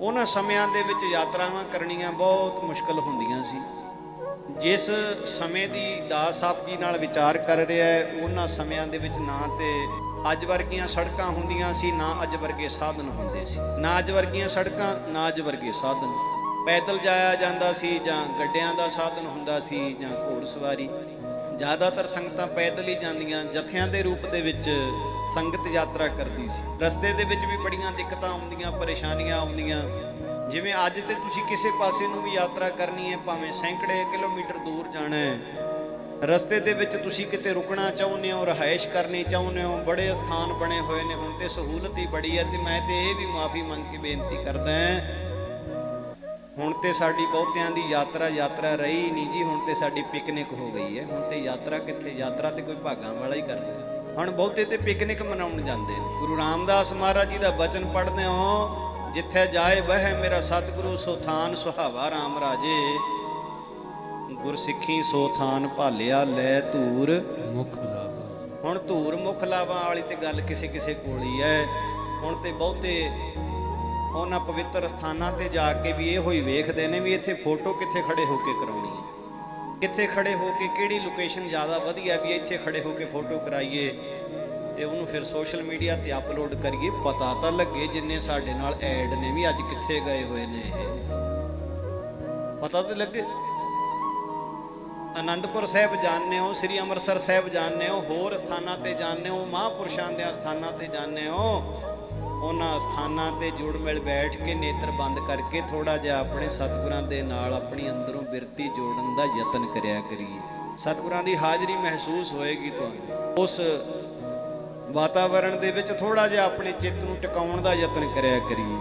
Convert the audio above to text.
ਉਹਨਾਂ ਸਮਿਆਂ ਦੇ ਵਿੱਚ ਯਾਤਰਾਵਾਂ ਕਰਨੀਆਂ ਬਹੁਤ ਮੁਸ਼ਕਲ ਹੁੰਦੀਆਂ ਸੀ। ਜਿਸ ਸਮੇਂ ਦੀ ਦਾਸ ਸਾਹਿਬ ਜੀ ਨਾਲ ਵਿਚਾਰ ਕਰ ਰਿਹਾ ਹੈ, ਉਹਨਾਂ ਸਮਿਆਂ ਦੇ ਵਿੱਚ ਨਾ ਤੇ ਅੱਜ ਵਰਗੀਆਂ ਸੜਕਾਂ ਹੁੰਦੀਆਂ ਸੀ, ਨਾ ਅੱਜ ਵਰਗੇ ਸਾਧਨ ਹੁੰਦੇ ਸੀ। ਨਾ ਅੱਜ ਵਰਗੀਆਂ ਸੜਕਾਂ, ਨਾ ਅੱਜ ਵਰਗੇ ਸਾਧਨ। ਪੈਦਲ ਜਾਇਆ ਜਾਂਦਾ ਸੀ ਜਾਂ ਗੱਡਿਆਂ ਦਾ ਸਾਧਨ ਹੁੰਦਾ ਸੀ ਜਾਂ ਘੋੜਸਵਾਰੀ ਜ਼ਿਆਦਾਤਰ ਸੰਗਤਾਂ ਪੈਦਲ ਹੀ ਜਾਂਦੀਆਂ, ਜਥਿਆਂ ਦੇ ਰੂਪ ਦੇ ਵਿੱਚ ਸੰਗਤ ਯਾਤਰਾ ਕਰਦੀ ਸੀ। ਰਸਤੇ ਦੇ ਵਿੱਚ ਵੀ ਬੜੀਆਂ ਦਿੱਕਤਾਂ ਆਉਂਦੀਆਂ, ਪਰੇਸ਼ਾਨੀਆਂ ਆਉਂਦੀਆਂ। ਜਿਵੇਂ ਅੱਜ ਤੇ ਤੁਸੀਂ ਕਿਸੇ ਪਾਸੇ ਨੂੰ ਵੀ ਯਾਤਰਾ ਕਰਨੀ ਹੈ, ਭਾਵੇਂ ਸੈਂਕੜੇ ਕਿਲੋਮੀਟਰ ਦੂਰ ਜਾਣਾ ਹੈ, ਰਸਤੇ ਦੇ ਵਿੱਚ ਤੁਸੀਂ ਕਿਤੇ ਰੁਕਣਾ ਚਾਹੁੰਦੇ ਹੋ, ਰਹਾਇਸ਼ ਕਰਨੀ ਚਾਹੁੰਦੇ ਹੋ, ਬੜੇ ਸਥਾਨ ਬਣੇ ਹੋਏ ਨੇ, ਹੁਣ ਤੇ ਸਹੂਲਤ ਹੀ ਬੜੀ ਹੈ ਤੇ ਮੈਂ ਤੇ ਇਹ ਵੀ ਮਾਫੀ ਮੰਗ ਕੇ ਬੇਨਤੀ ਕਰਦਾ ਹਾਂ ਹੁਣ ਤੇ ਸਾਡੀ ਬਹੁਤਿਆਂ ਦੀ ਯਾਤਰਾ ਯਾਤਰਾ ਰਹੀ ਨਹੀਂ ਜੀ ਹੁਣ ਤੇ ਸਾਡੀ ਪਿਕਨਿਕ ਹੋ ਗਈ ਹੈ। ਹੁਣ ਤੇ ਯਾਤਰਾ ਕਿੱਥੇ? ਯਾਤਰਾ ਤੇ ਕੋਈ ਭਾਗਾਂ ਵਾਲਾ ਹੀ ਕਰਦਾ ਹੁਣ ਬਹੁਤੇ ਤੇ ਪਿਕਨਿਕ ਮਨਾਉਣ ਜਾਂਦੇ ਨੇ। ਗੁਰੂ ਰਾਮਦਾਸ ਮਹਾਰਾਜ ਜੀ ਦਾ ਬਚਨ ਪੜ੍ਹਦੇ ਹੋ ਜਿੱਥੇ ਜਾਏ ਬਹਿ ਮੇਰਾ ਸਤਿਗੁਰੂ ਸੋ ਥਾਨ ਸੁਹਾਵਾ ਰਾਮ ਰਾਜੇ। ਗੁਰਸਿੱਖੀ ਸੋ ਥਾਨ ਭਾਲਿਆ ਲੈ ਧੂਰ। ਮੁਖ ਲਾਵਾ। ਹੁਣ ਧੂਰ ਮੁਖ ਲਾਵਾਂ ਵਾਲੀ ਤੇ ਗੱਲ ਕਿਸੇ ਕਿਸੇ ਕੋਲ ਹੀ ਹੈ। ਹੁਣ ਤੇ ਬਹੁਤੇ ਉਹਨਾਂ ਪਵਿੱਤਰ ਸਥਾਨਾਂ ਤੇ ਜਾ ਕੇ ਵੀ ਇਹੋ ਹੀ ਵੇਖਦੇ ਨੇ ਵੀ ਇੱਥੇ ਫੋਟੋ ਕਿੱਥੇ ਖੜੇ ਹੋ ਕੇ ਕਰਾਉਣੀ ਹੈ। ਕਿੱਥੇ ਖੜੇ ਹੋ ਕੇ ਕਿਹੜੀ ਲੋਕੇਸ਼ਨ ਜ਼ਿਆਦਾ ਵਧੀਆ ਵੀ ਇੱਥੇ ਖੜੇ ਹੋ ਕੇ ਫੋਟੋ ਕਰਾਈਏ ਤੇ ਉਹਨੂੰ ਫਿਰ ਸੋਸ਼ਲ ਮੀਡੀਆ ਤੇ ਅਪਲੋਡ ਕਰੀਏ, ਪਤਾ ਤਾਂ ਲੱਗੇ ਜਿੰਨੇ ਸਾਡੇ ਨਾਲ ਐਡ ਨੇ ਵੀ ਅੱਜ ਕਿੱਥੇ ਗਏ ਹੋਏ ਨੇ ਇਹ। ਪਤਾ ਤਾਂ ਲੱਗੇ। ਅਨੰਦਪੁਰ ਸਾਹਿਬ ਜਾਣਦੇ ਹੋ, ਸ੍ਰੀ ਅੰਮ੍ਰਿਤਸਰ ਸਾਹਿਬ ਜਾਣਦੇ ਹੋ, ਹੋਰ ਸਥਾਨਾਂ ਤੇ ਜਾਣਦੇ ਹੋ, ਮਹਾਂਪੁਰਸ਼ਾਂ ਦੇ ਸਥਾਨਾਂ ਤੇ ਜਾਣਦੇ ਹੋ ਉਹਨਾਂ ਸਥਾਨਾਂ ਤੇ ਜੁੜ ਮਿਲ ਬੈਠ ਕੇ ਨੇਤਰ ਬੰਦ ਕਰਕੇ ਥੋੜਾ ਜਿਹਾ ਆਪਣੇ ਸਤਿਗੁਰਾਂ ਦੇ ਨਾਲ ਆਪਣੀ ਅੰਦਰੋਂ ਬਿਰਤੀ ਜੋੜਨ ਦਾ ਯਤਨ ਕਰਿਆ ਕਰੀਏ। ਸਤਿਗੁਰਾਂ ਦੀ ਹਾਜ਼ਰੀ ਮਹਿਸੂਸ ਹੋਏਗੀ ਤੁਹਾਨੂੰ। ਉਸ ਵਾਤਾਵਰਣ ਦੇ ਵਿੱਚ ਥੋੜਾ ਜਿਹਾ ਆਪਣੇ ਚਿੱਤ ਨੂੰ ਟਿਕਾਉਣ ਦਾ ਯਤਨ ਕਰਿਆ ਕਰੀਏ।